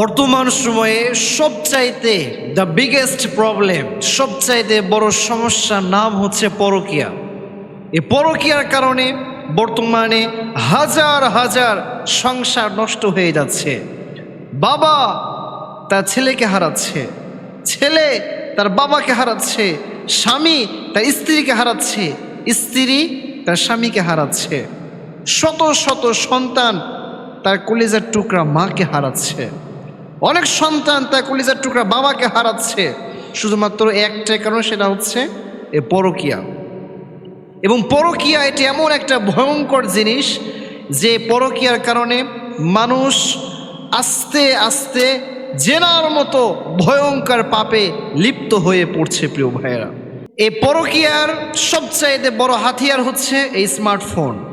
বর্তমান সময়ে সবচাইতে দ্য বিগেস্ট প্রবলেম সবচাইতে বড় সমস্যার নাম হচ্ছে পরকিয়া। এই পরকিয়ার কারণে বর্তমানে হাজার হাজার সংসার নষ্ট হয়ে যাচ্ছে। বাবা তার ছেলেকে হারাচ্ছে, ছেলে তার বাবাকে হারাচ্ছে, স্বামী তার স্ত্রীকে হারাচ্ছে, স্ত্রী তার স্বামীকে হারাচ্ছে। শত শত সন্তান তার কলিজার টুকরা মাকে হারাচ্ছে। অনেক সন্তান তার কলিজার টুকরা বাবাকে হারাচ্ছে। শুধুমাত্র একটাই কারণ, সেটা হচ্ছে এ পরকিয়া। এবং পরকিয়া এটি এমন একটা ভয়ঙ্কর জিনিস যে পরকিয়ার কারণে মানুষ আস্তে আস্তে জেনার মতো ভয়ঙ্কর পাপে লিপ্ত হয়ে পড়ছে প্রিয় ভাইয়েরা। এই পরকিয়ার সবচাইতে বড় হাতিয়ার হচ্ছে এই স্মার্টফোন।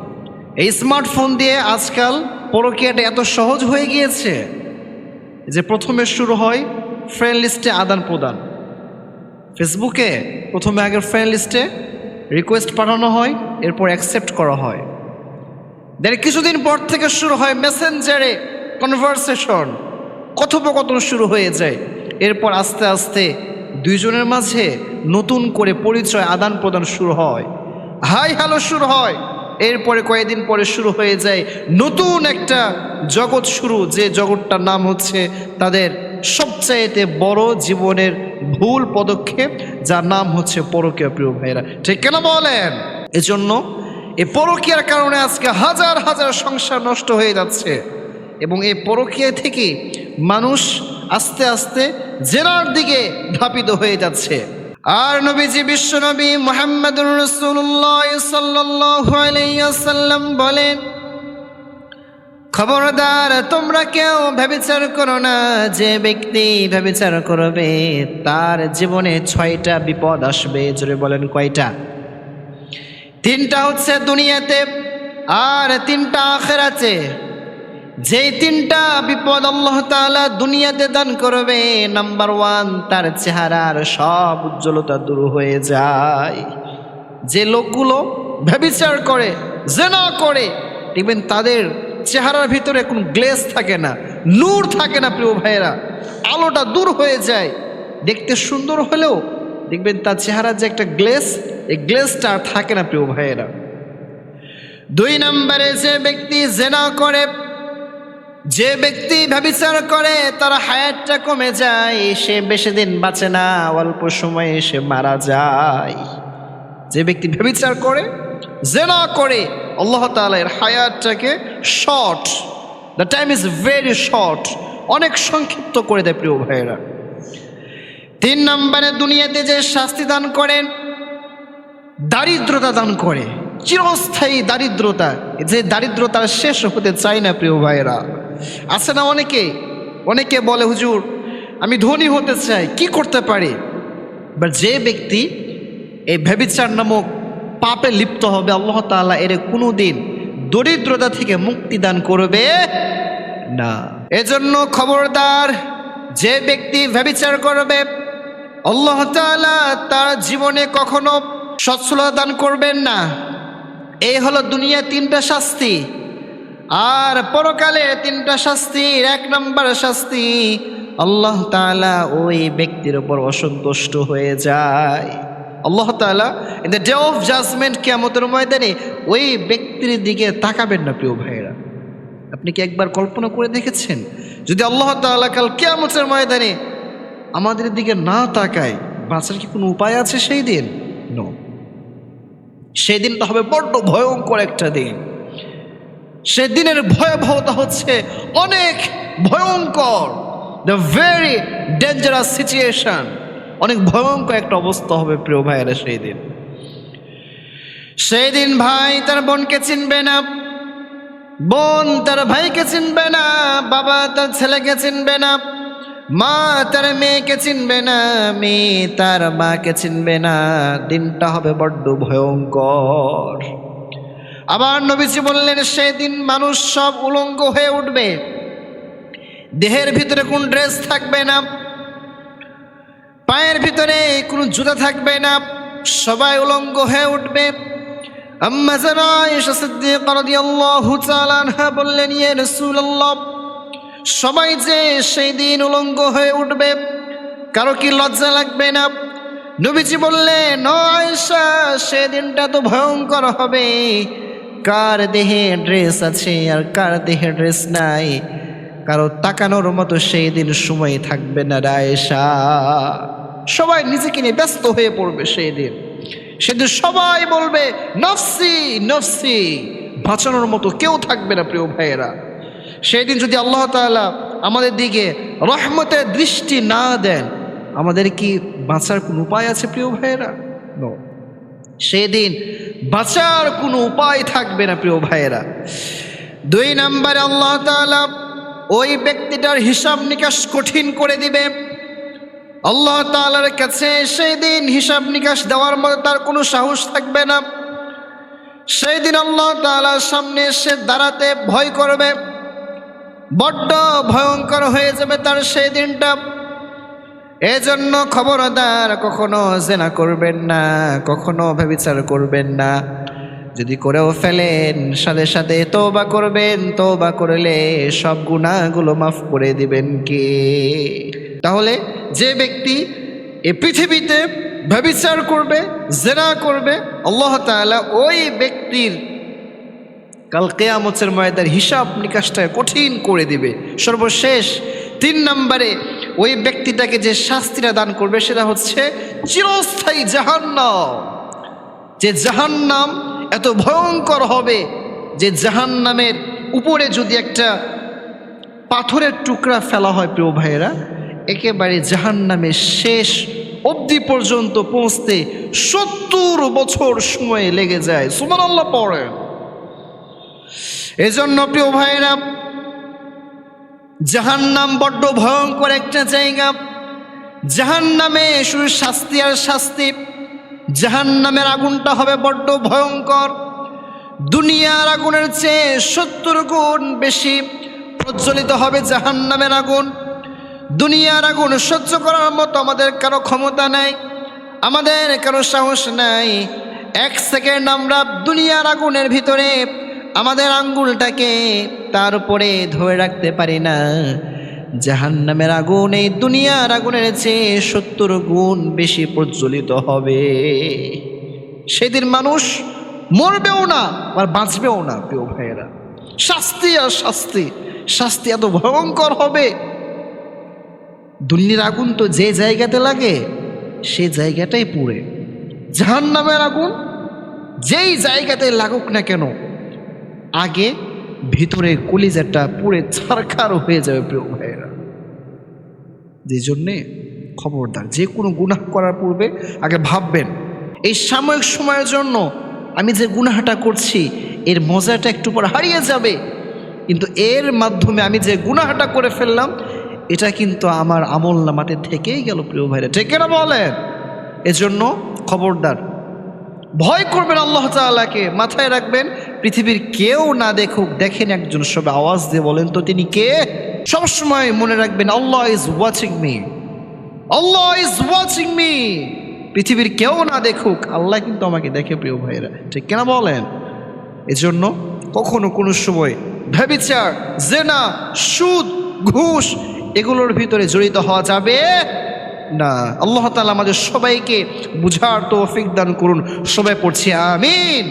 এই স্মার্টফোন দিয়ে আজকাল পরকিয়াটা এত সহজ হয়ে গিয়েছে। যে প্রথমে শুরু হয় ফ্রেন্ড লিস্টে আদান প্রদান। ফেসবুকে প্রথমে আগে ফ্রেন্ড লিস্টে রিকোয়েস্ট পাঠানো হয়, এরপর অ্যাকসেপ্ট করা হয়। দেন কিছুদিন পর থেকে শুরু হয় মেসেঞ্জারে কনভারসেশন কথোপকথন শুরু হয়ে যায়। এরপর আস্তে আস্তে দুইজনের মাঝে নতুন করে পরিচয় আদান প্রদান শুরু হয়। হাই হ্যালো শুরু হয়। এরপরে কয়েকদিন পরে শুরু হয়ে যায় নতুন একটা জগৎ শুরু, যে জগৎটার নাম হচ্ছে তাদের সবচাইতে বড় জীবনের ভুল পদক্ষেপ, যার নাম হচ্ছে পরকীয় প্রিয় ভাইরা ঠিক কেন বলেন? এজন্য এই পরকীয়ার কারণে আজকে হাজার হাজার সংসার নষ্ট হয়ে যাচ্ছে। এবং এই পরকীয়া থেকে মানুষ আস্তে আস্তে জেনার দিকে ধাপিত হয়ে যাচ্ছে। আর নবীজি বিশ্ব নবী মোহাম্মদ রসুল্লাহ বলেন, খবরদার, তোমরা কেউ ব্যবচার করো না। যে ব্যক্তি ব্যবচার করবে, তার জীবনে ছয়টা বিপদ আসবে। জোরে বলেন কয়টা? তিনটা হচ্ছে দুনিয়াতে, আর তিনটা আখেরাতে। যে তিনটা বিপদ আল্লাহ তাআলা দুনিয়াতে দান করবে, নাম্বার ওয়ান, তার চেহারার সব উজ্জ্বলতা দূর হয়ে যায়। যে লোকগুলো ব্যবিচার করে, জেনা করে, দেখবেন তাদের চেহারার ভিতরে কোনো গ্লেস থাকে না, নূর থাকে না প্রিয় ভাইয়েরা। আলোটা দূর হয়ে যায়। দেখতে সুন্দর হলেও দেখবেন তার চেহারার যে একটা গ্লেস এই গ্লেসটা আর থাকে না প্রিয় ভাইয়েরা। দুই নম্বরে যে ব্যক্তি জেনা করে যে ব্যক্তি ব্যবিচার করে, তার হায়াতটা কমে যায়, সে বেশি দিন বাঁচে না, অল্প সময়ে সে মারা যায়। যে ব্যক্তি ব্যবিচার করে, জেনা করে, আল্লাহ তালের হায়াতটাকে short the time is very short অনেক সংক্ষিপ্ত করে দেয় প্রিয় ভাইয়েরা। তিন নম্বরে দুনিয়াতে যে শাস্তি দান করেন, দারিদ্রতা দান করে। চিরস্থায়ী দারিদ্রতা, যে দারিদ্রতার শেষ হতে চায় না প্রিয় ভাইয়েরা। আছে না অনেকে? অনেকে বলে, হুজুর, আমি ধনী হতে চাই, কি করতে পারি? বা যে ব্যক্তি এই ভেবিচার নামক পাপে লিপ্ত হবে, আল্লাহ তাআলা এর কোনো দিন দরিদ্রতা থেকে মুক্তি দান করবে না। এজন্য খবরদার, যে ব্যক্তি ভেবিচার করবে, আল্লাহ তাআলা তার জীবনে কখনো সচ্ছলতা দান করবেন না। এই হলো দুনিয়া তিনটা শাস্তি, আর পরকালে তিনটা শাস্তির এক নম্বর শাস্তি, আল্লাহ তাআলা ওই ব্যক্তির উপর অসন্তুষ্ট হয়ে যায়। আল্লাহ তাআলা in the day of judgement কেমতের ময়দানে ওই ব্যক্তির দিকে তাকাবেন না প্রিয় ভাইয়েরা। আপনি কি একবার কল্পনা করে দেখেছেন? যদি আল্লাহ তাআলা কাল কেয়ামতের ময়দানে আমাদের দিকে না তাকায়, বাঁচার কি কোনো উপায় আছে সেই দিন? সেই দিনটা হবে বড্ড ভয়ঙ্কর একটা দিন। সেদিনের ভয়াবহতা হচ্ছে অনেক ভয়ঙ্কর দ্য ভেরি ডেঞ্জারাস সিচুয়েশন অনেক ভয়ঙ্কর একটা অবস্থা হবে প্রিয় ভাইয়েরা সেই দিন সেই দিন ভাই তার বোনকে চিনবে না, বোন তার ভাইকে চিনবে না, বাবা তার ছেলেকে চিনবে না মা তার মেয়েকে চিনবে না, মেয়ে তার মাকে চিনবে না। দিনটা হবে বড্ড ভয়ঙ্কর। আবার নবীজি বললেন, সেদিন মানুষ সব উলঙ্গ হয়ে উঠবে। দেহের ভিতরে কোন ড্রেস থাকবে না, পায়ের ভিতরে কোনো জুতা থাকবে না, সবাই উলঙ্গ হয়ে উঠবে। আম্মা জানা বললেন, ইয়া রাসূলুল্লাহ সবাই যে সেই দিন উলঙ্গ হয়ে উঠবে, কারও কি লজ্জা লাগবে না? নবীজি বললেন, "ও আয়েশা, সেদিনটা তো ভয়ঙ্কর হবে। কার দেহে ড্রেস আছে আর কার দেহে ড্রেস নাই? কারও তাকানোর মতো সেই দিন সময় থাকবে না রায়েশা সবাই নিজেকে নিয়ে ব্যস্ত হয়ে পড়বে সেই দিন। সেদিন সবাই বলবে, নফসি নফসি, বাঁচানোর মতো কেউ থাকবে না প্রিয় ভাইয়েরা। সেই দিন যদি আল্লাহ তাআলা আমাদের দিকে রহমতের দৃষ্টি না দেন, আমাদের কি বাঁচার কোনো উপায় আছে প্রিয় ভাইয়েরা? সেদিন বাঁচার কোনো উপায় থাকবে না প্রিয় ভাইয়েরা। দুই নম্বরে আল্লাহ তাআলা ওই ব্যক্তিটার হিসাব নিকাশ কঠিন করে দিবে। আল্লাহ তাআলার কাছে সেই দিন হিসাব নিকাশ দেওয়ার মতো তার কোনো সাহস থাকবে না। সেই দিন আল্লাহ তাআলার সামনে এসে দাঁড়াতে ভয় করবে। বড্ড ভয়ঙ্কর হয়ে যাবে তার সেই দিনটা। এজন্য খবরদার কখনো জেনা করবেন না, কখনো ব্যবিচার করবেন না। যদি করেও ফেলেন, সাথে সাথে তৌবা করবেন তৌবা করলে সব গুণাগুলো মাফ করে দিবেন কে? তাহলে যে ব্যক্তি এ পৃথিবীতে ব্যবিচার করবে, জেনা করবে, আল্লাহ তাআলা ওই ব্যক্তির কাল কেয়ামতের ময়দার হিসাব নিকাশটা কঠিন করে দিবে। সর্বশেষ তিন নম্বরে ওই ব্যক্তিটাকে যে শাস্তিটা দান করবে সেটা হচ্ছে চিরস্থায়ী জাহান্নাম। যে জাহান্নাম এত ভয়ঙ্কর হবে যে জাহান্নামের উপরে যদি একটা পাথরের টুকরা ফেলা হয় প্রিয় ভাইয়েরা, একেবারে জাহান্নামের শেষ অবধি পর্যন্ত পৌঁছতে সত্তর বছর সময় লেগে যায়। সুমান আল্লাহ পড়েন। এজন্য প্রিয় ভাইরা জাহান্নাম বড্ড ভয়ঙ্কর একটা জায়গা। জাহান্নামে শুধু শাস্তি আর শাস্তি, জাহান্নামের আগুনটা হবে বড্ড ভয়ঙ্কর। দুনিয়ার আগুনের চেয়ে সত্তর গুণ বেশি প্রজ্বলিত হবে জাহান্নামের আগুন। দুনিয়ার আগুন সহ্য করার মতো আমাদের কারও ক্ষমতা নাই, আমাদের কারও সাহস নাই। এক সেকেন্ড আমরা দুনিয়ার আগুনের ভিতরে আমাদের আঙ্গুলটাকে তার উপরে ধরে রাখতে পারি না। জাহান্নামের আগুন, এই দুনিয়ার আগুনের চেয়ে সত্তর গুণ বেশি প্রজ্বলিত হবে। সেদিন মানুষ মরবেও না, আর বাঁচবেও না, প্রিয় ভাইয়েরা। শাস্তি আর শাস্তি শাস্তি এত ভয়ঙ্কর হবে। দুনিয়ার আগুন তো যে জায়গাতে লাগে, সে জায়গাটাই পুড়ে। জাহান্নামের আগুন যেই জায়গাতে লাগুক না কেন আগে ভিতরে কলিজাটা পুড়ে ছারখার হয়ে যাবে, প্রিয় ভাইয়েরা। যে জন্যে খবরদার, যে কোনো গুনাহ করার পূর্বে আগে ভাববেন, এই সাময়িক সময়ের জন্য আমি যে গুনাহটা করছি, এর মজাটা একটু পর হারিয়ে যাবে। কিন্তু এর মাধ্যমে আমি যে গুনাহটা করে ফেললাম, এটা কিন্তু আমার আমল নামাতে থেকেই গেল, প্রিয় ভাইরা ঠিক না বলেন? এজন্য খবরদার, ভয় করবেন আল্লাহ তাআলাকে, মাথায় রাখবেন পৃথিবীর কেউ না দেখুক, দেখেন একজন সবে আওয়াজ দিয়ে বলেন তো, তিনি কে? সবসময় মনে রাখবেন, আল্লাহ is watching me Allah is watching me পৃথিবীর কেউ না দেখুক, আল্লাহ কিন্তু আমাকে দেখে, প্রিয় ভাইয়েরা। ঠিক কেনা বলেন? এজন্য কখনো কোনো সময় ভেবিচার জেনা, সুদ, ঘুষ এগুলোর ভিতরে জড়িত হওয়া যাবে না। আল্লাহ তালা আমাদের সবাইকে বুঝার তৌফিক দান করুন। সবাই পড়ছি, আমিন।